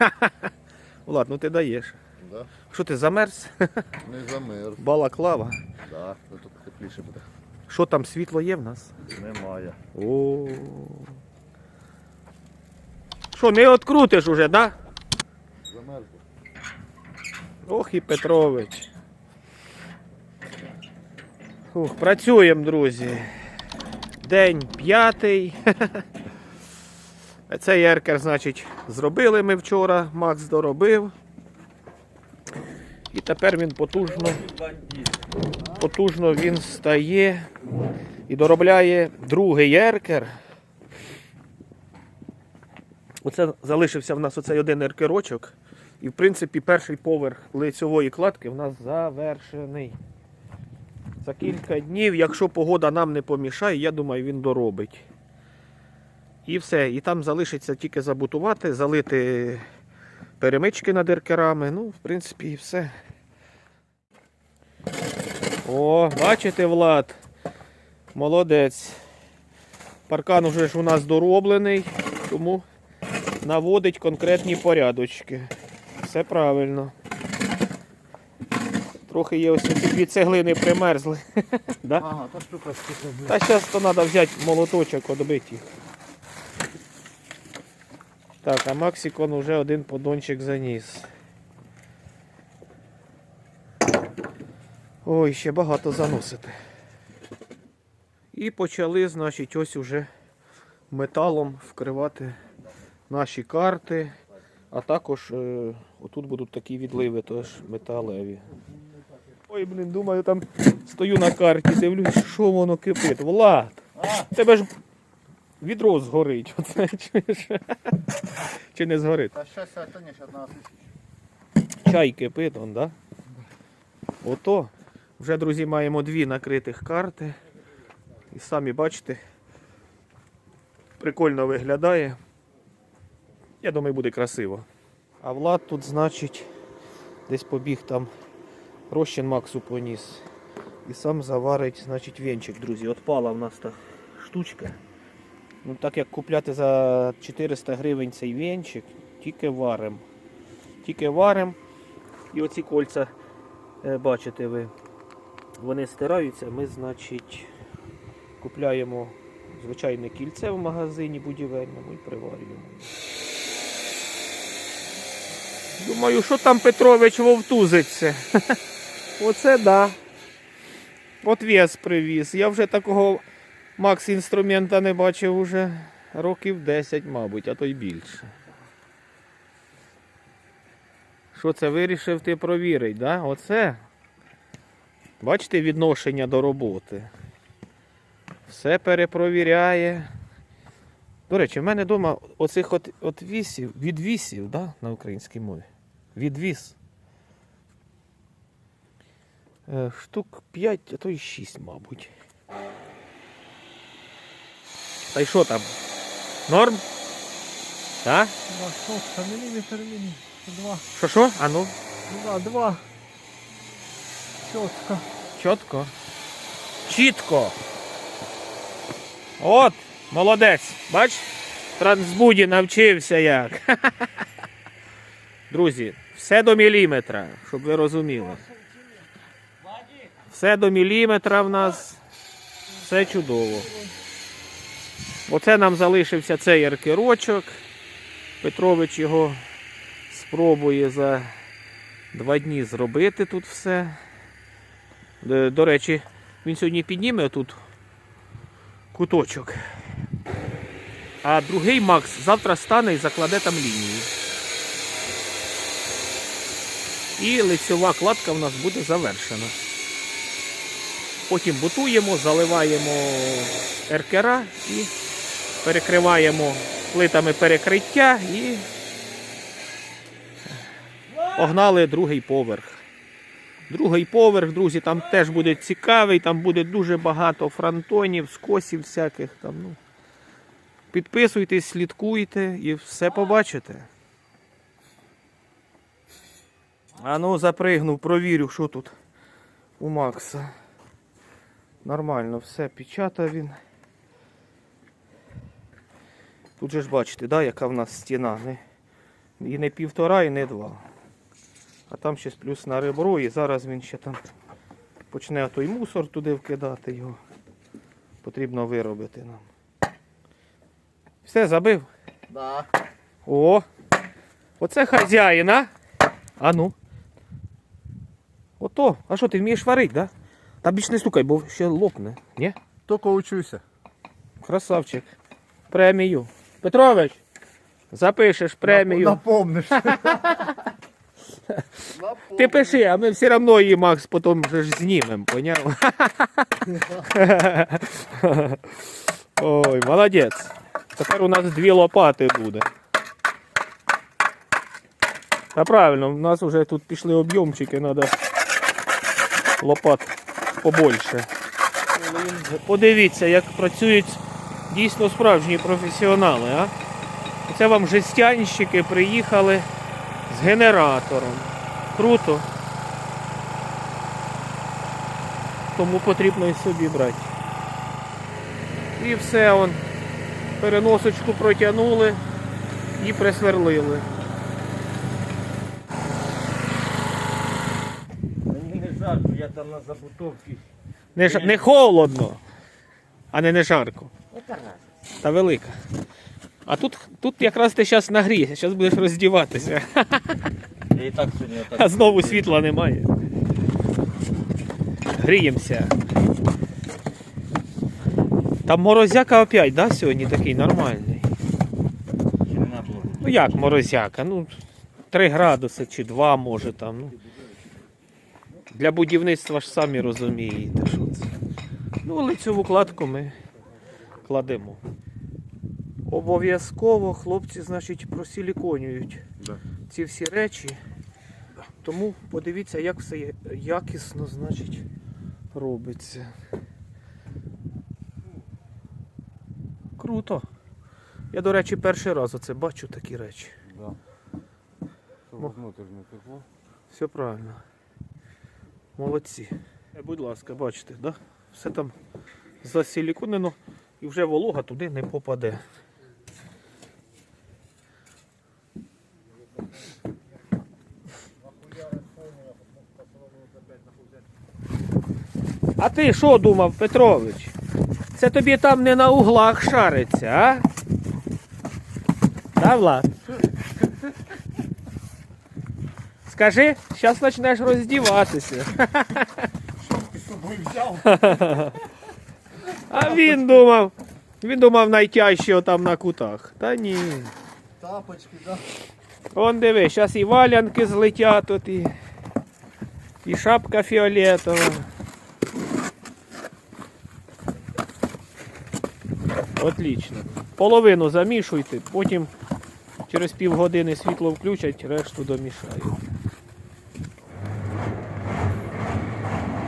Влад, ну ти даєш. Да? Що ти замерз? Не замер. Балаклава. Да. Ну, Тут тепліше буде. Що там світло є в нас? Немає. О. Що, не открутиш уже, да? Замерзло. Ох і Петрович. Ух, працюємо, друзі. День п'ятий. Цей еркер, значить, зробили ми вчора, Макс доробив. І тепер він потужно, потужно він стає і доробляє другий еркер. Оце залишився в нас оцей один еркерочок. І в принципі перший поверх лицьової кладки в нас завершений. За кілька днів, якщо погода нам не помішає, я думаю, він доробить. І все. І там залишиться тільки забутувати, залити перемички над еркерами. Ну, в принципі, і все. О, бачите, Влад? Молодець. Паркан уже ж у нас дороблений, тому наводить конкретні порядочки. Все правильно. Трохи є ось ці дві цеглини примерзли. Ага, та штука. Та зараз то треба взяти молоточок, відбити їх. Так, а Максикон вже один подончик заніс. Ой, ще багато заносити. І почали, значить, ось уже металом вкривати наші карти. А також е, отут будуть такі відливи, тож металеві. Ой, блін, думаю, там стою на карті, дивлюсь, що воно кипить. Влад! Тебе ж відро згорить. Оце, чуєш? Чи не згорить? Та та ні, ще одна тисяча. Чай кипить, он, да? Ото. Вже, друзі, маємо дві накритих карти. І самі бачите, прикольно виглядає. Я думаю, буде красиво. А Влад тут, значить, десь побіг там розчин Максу поніс. І сам заварить, значить, венчик, друзі. Отпала в нас та штучка. Ну, так як купляти за 400 гривень цей венчик, тільки варимо. Тільки варимо. І оці кольця, е, бачите ви, вони стираються. Ми, значить, купляємо звичайне кільце в магазині будівельному і приварюємо. Думаю, що там Петрович вовтузиться. Оце да. От вес привіз. Я вже такого Макс інструмента не бачив уже років 10, мабуть, а то й більше. Що це вирішив ти провірити, да? Оце. Бачите відношення до роботи. Все перепровіряє. До речі, в мене вдома оцих от, от вісів, відвісів, да, на українській мові. Відвіс. Е, Штук 5, а то й 6, мабуть. Та й що там? Норм? Так? Два сотка, миллиметр, миллиметр, два, Що що? А ну, два, два. Четко. чітко. Чітко. От, молодець. Бач? Трансбуді навчився як. Друзі, все до міліметра, щоб ви розуміли. Все до міліметра в нас. Все чудово. Оце нам залишився цей аркерочок. Петрович його спробує за два дні зробити тут все. До, до речі, він сьогодні підніме тут куточок. А другий Макс завтра стане і закладе там лінію. І лицьова кладка в нас буде завершена. Потім бутуємо, заливаємо еркера і перекриваємо плитами перекриття і погнали другий поверх. Другий поверх, друзі, там теж буде цікавий, там буде дуже багато фронтонів, скосів всяких. Там, ну. Підписуйтесь, слідкуйте і все побачите. А ну запригнув, провірю, що тут у Макса. Нормально, все, печатав він. Тут же ж бачите, да, яка в нас стіна. Не, І не півтора, і не два. А там ще плюс на ребро, і зараз він ще там почне той мусор туди вкидати його. Потрібно виробити нам. Все, забив. Да. О! Оце хазяїн, а? А ну. Ото. А що, ти вмієш варити, да? Та більш не стукай, бо ще лопне. Ні? Тільки учуся. Красавчик. Премію. Петрович, запишеш премію. Напомниш. Ти пиши, а ми все одно її, Макс, потім вже ж знімемо, поняв? Ой, молодець. Тепер у нас дві лопати буде. Та правильно, у нас вже тут пішли об'ємчики, треба лопат побольше. Подивіться, як працюють дійсно справжні професіонали, а? Це вам жестянщики приїхали з генератором. Круто. Тому потрібно і собі брати. І все он. Переносочку протягнули і присверлили. Мені не жарко, я там на забутовці. Не, ж- не холодно, а не, не жарко. Та велика. А тут, тут якраз ти зараз нагрієшся, зараз будеш роздіватися. Я і так сьогодні отак. А знову світла немає. Гріємося. Там морозяка опять, да, сьогодні такий нормальний. Ну як морозяка? Ну, 3 градуси чи 2 може там. Ну. Для будівництва ж самі розумієте, що це. Ну, але цю вкладку ми кладемо. Обов'язково хлопці, значить, просіліконюють Да. ці всі речі. Тому подивіться, як все якісно, значить, робиться. Круто. Я, до речі, перший раз оце бачу такі речі. Да. Текло. Все правильно. Молодці. Е, Будь ласка, бачите, да? все там засиліконено і вже волога туди не попаде. А ти що думав, Петрович? Це тобі там не на углах шариться, а? Да, Влад? Скажи, зараз почнеш роздіватися. Ти з собою взяв? А він думав, він думав найтяжче отам на кутах. Та ні. Тапочки, да. Он диви, зараз і валянки злетять тут, і, і шапка фіолетова. Отлично. Половину замішуйте, потім через півгодини світло включать, решту домішають.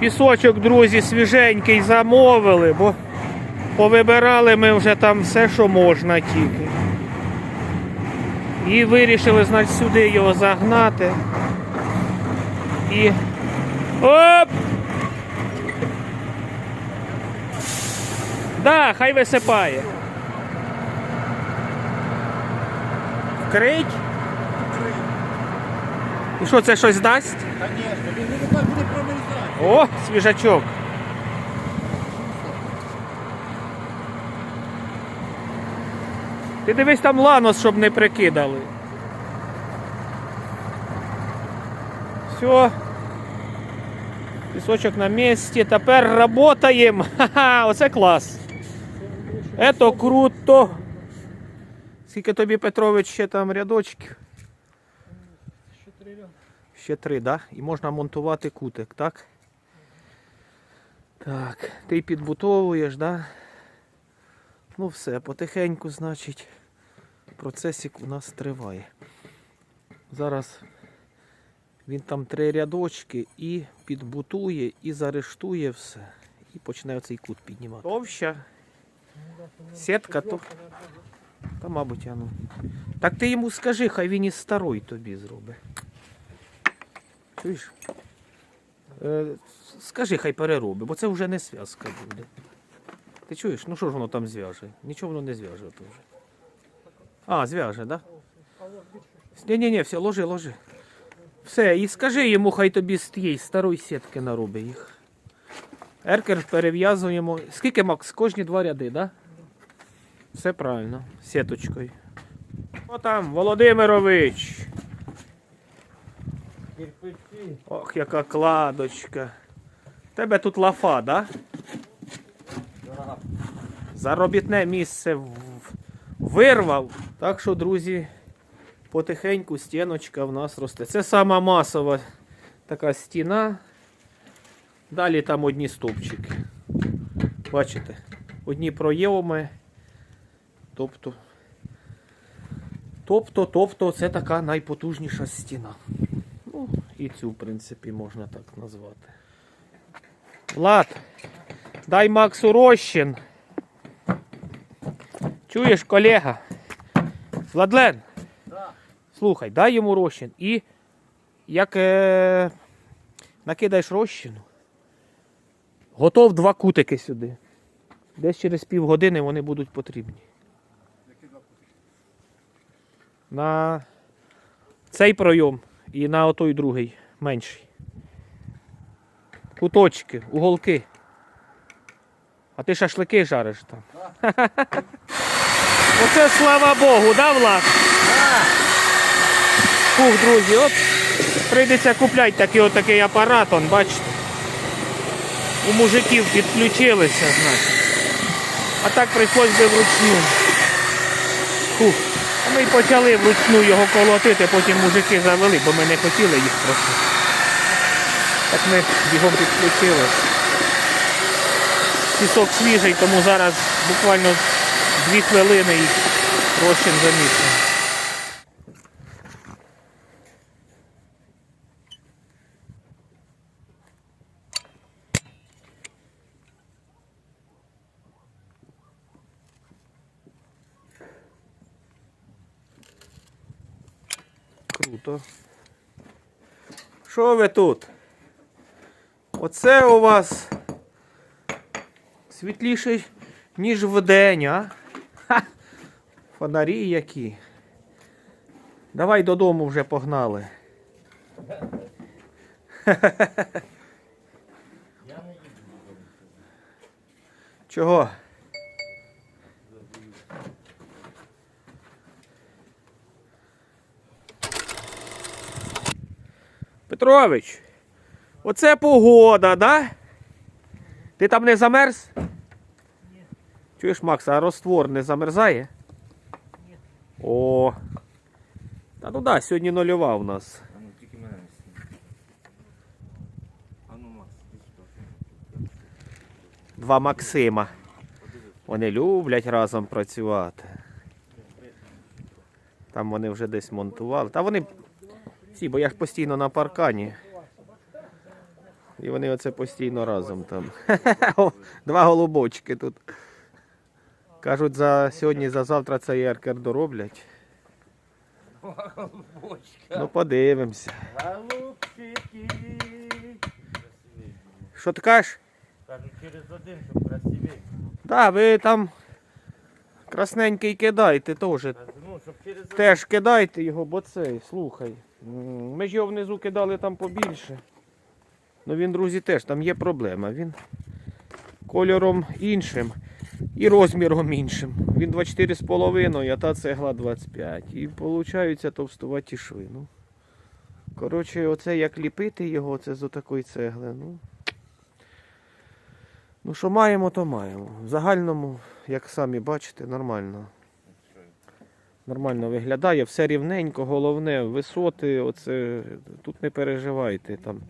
Пісочок, друзі, свіженький замовили, бо повибирали ми вже там все, що можна тільки. І вирішили, значить, сюди його загнати. І. Оп! Да, хай висипає. Вкрить. І що це щось дасть? Конечно, він не буде промерзати. О, свіжачок. Ти дивись там ланос, щоб не прикидали. Все. Пісочок на місці. Тепер работаємо. Ха-ха, оце клас. Ето круто. Скільки тобі, Петрович, ще там рядочків? Ще три. Ще три, да? І можна монтувати кутик, так? Так, ти підбутовуєш, да? Ну все, потихеньку, значить, процесик у нас триває. Зараз він там три рядочки і підбутує, і зарештує все. І почне оцей кут піднімати. Товща. Сітка то. Та, мабуть, я ну. Так ти йому скажи, хай він із старої тобі зробить. Чуєш? Е, скажи, хай перероби, бо це вже не зв'язка буде. Ти чуєш? Ну що ж воно там зв'яже? Нічого воно не зв'яже вже. А, зв'яже, так? Да? А от більше Ні, ні, ні, все, ложи, ложи. Все, і скажи йому, хай тобі з тієї старої сітки наробить їх. Еркер перев'язуємо. Скільки Макс? Кожні два ряди, так? Да? Все правильно. Сіточкою. О там, Володимирович. Ох, яка кладочка. Тебе тут лафа? Да. Заробітне місце вирвав. Так що, друзі, потихеньку стіночка в нас росте. Це сама масова така стіна. Далі там одні стовпчики. Бачите? Одні проєми. Тобто. Тобто, тобто, це така найпотужніша стіна. Ну, і цю, в принципі, можна так назвати. Влад, дай Максу розчин. Чуєш, колега? Владлен, Да. слухай, дай йому розчин. І як е, накидаєш розчину, готов два кутики сюди. Десь через півгодини вони будуть потрібні. На цей пройом і на отой другий менший. Куточки, уголки. А ти шашлики жариш там. Оце слава Богу, да, Влад? Фух, друзі, от прийдеться купляти такий отакий апарат, он, бачите. У мужиків підключилися, значить. А так прийшлось би вручну. Фух. Ми й почали вручну його колотити, потім мужики завели, бо ми не хотіли їх просто. Так ми бігом підключилися. Пісок свіжий, тому зараз буквально дві хвилини і розчин замішаний. Круто. Що ви тут? Оце у вас світліше, ніж вдень, а? Ха! Фонарі які. Давай додому вже погнали. Чого? Петрович, оце погода, да? Ти там не замерз? Чуєш, Макс, а роствор не замерзає? Ні. О. Та ну да, сьогодні нульова у нас. А ну тільки мене не. А ну Макс. Два Максима. Вони люблять разом працювати. Там вони вже десь монтували. Та вони всі, бо я ж постійно на паркані. І вони оце постійно разом там. Два голубочки тут. Кажуть, за сьогодні, за завтра цей еркер дороблять. Ну подивимося. Голубчики. Що ти кажеш? Кажу, через один, щоб красивий. Так, ви там красненький кидайте теж. Ну, щоб через один. Теж кидайте його, бо цей, слухай. м, Ми ж його внизу кидали там побільше. Ну він, друзі, теж там є проблема. Він кольором іншим і розміром іншим. Він 24,5, а та цегла 25. І получаються товстуваті шви. Ну. Коротше, оце як ліпити його, це з отакої цегли. Ну. ну що маємо, то маємо. В загальному, як самі бачите, нормально. Нормально виглядає, все рівненько, головне, висоти, оце, тут не переживайте. Там,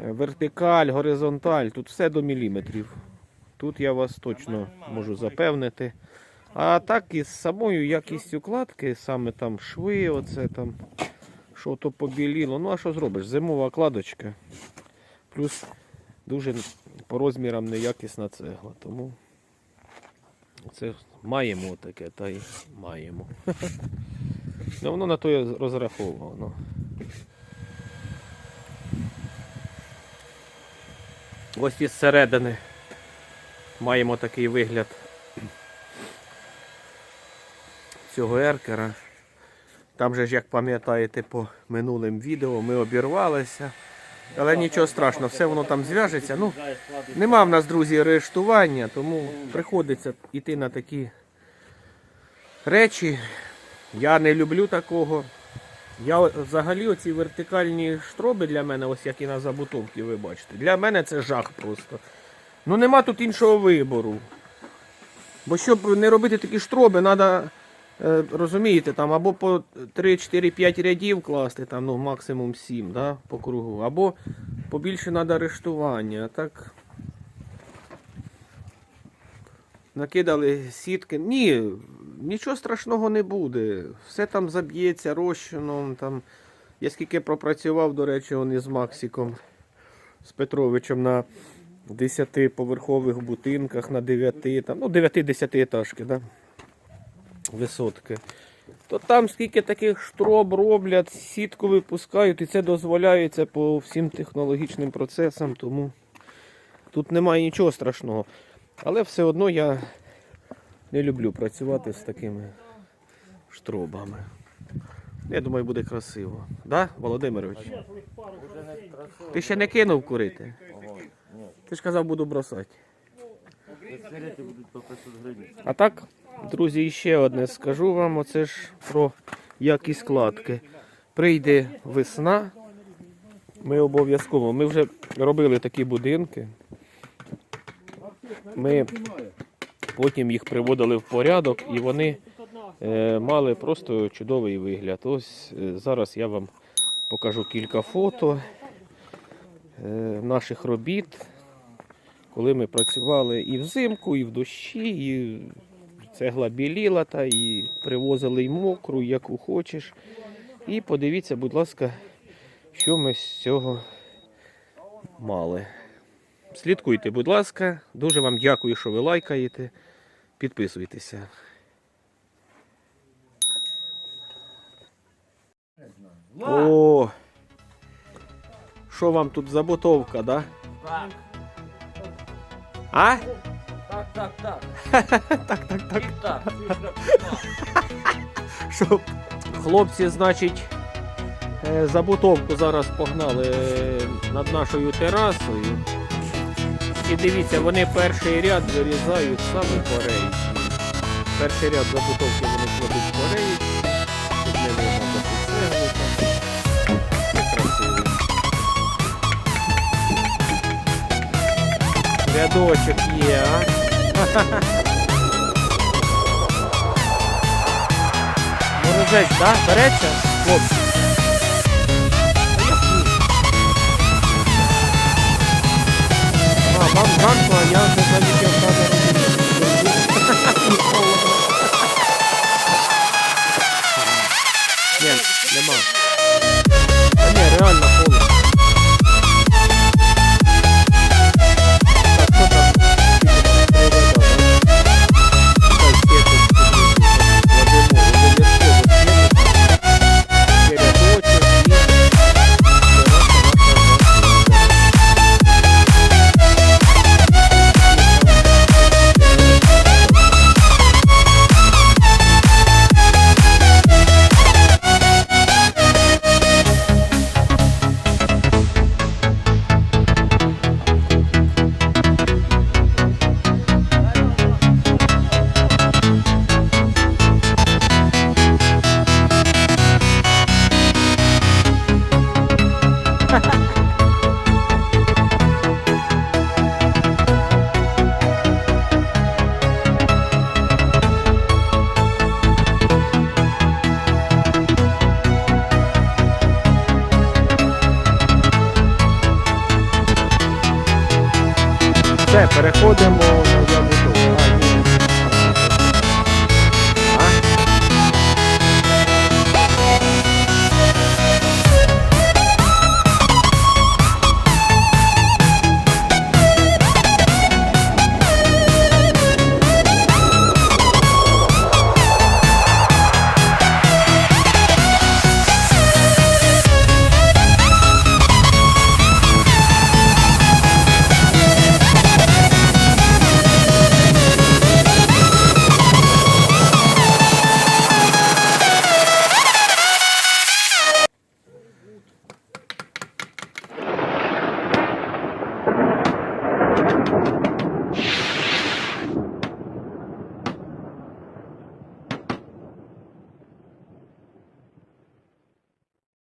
вертикаль, горизонталь, тут все до міліметрів. Тут я вас точно можу запевнити. А так із самою якістю кладки, саме там шви, оце там, що то побіліло. Ну а що зробиш? Зимова кладочка. Плюс дуже по розмірам неякісна цегла. Тому це маємо таке, та й маємо. Ну, воно на то і розраховано. Ось із середини маємо такий вигляд цього еркера. Там же ж, як пам'ятаєте, по минулим відео ми обірвалися. Але нічого страшного, все воно там зв'яжеться. Ну, нема в нас, друзі, арештування, тому приходиться йти на такі речі. Я не люблю такого. Я взагалі оці вертикальні штроби для мене, ось як і на забутовці, ви бачите. Для мене це жах просто. Ну нема тут іншого вибору. Бо щоб не робити такі штроби, треба, розумієте, там або по 3, 4, 5 рядів класти, там, ну, максимум 7 да, по кругу, або побільше треба арештування. Так. Накидали сітки. Ні, нічого страшного не буде. Все там заб'ється розчином. Там. Я скільки пропрацював, до речі, он із Максиком з Петровичем на 10-поверхових будинках, на 9, там, ну 9-10 етажки, да? висотки. То там скільки таких штроб роблять, сітку випускають, і це дозволяється по всім технологічним процесам, тому тут немає нічого страшного. Але все одно я не люблю працювати з такими штробами. Я думаю, буде красиво. Да, Володимирович? Ти ще не кинув курити? Ти ж казав, буду бросати. Сигарети будуть по 500 гривень. А так, друзі, ще одне скажу вам, оце ж про якість кладки. Прийде весна, ми обов'язково. Ми вже робили такі будинки. Ми потім їх приводили в порядок і вони е, мали просто чудовий вигляд. Ось е, зараз я вам покажу кілька фото е, наших робіт, коли ми працювали і взимку, і в дощі, і цегла біліла, та і привозили й мокру, яку хочеш. І подивіться, будь ласка, що ми з цього мали. Слідкуйте, будь ласка. Дуже вам дякую, що ви лайкаєте. Підписуйтеся. О! Що вам тут забутовка, да? Так, А? так, так, так. Так, так, так. І так. Що хлопці, значить, е, забутовку зараз погнали е, над нашою терасою. І дивіться, вони перший ряд вирізають саме по рейці. Перший ряд забутовки вони кладуть по рейці. Тут не можна цегли Рядочок є, а? Морозець, да? Береться? Хлопці. А, вам жарко, а я вже залетів переходимо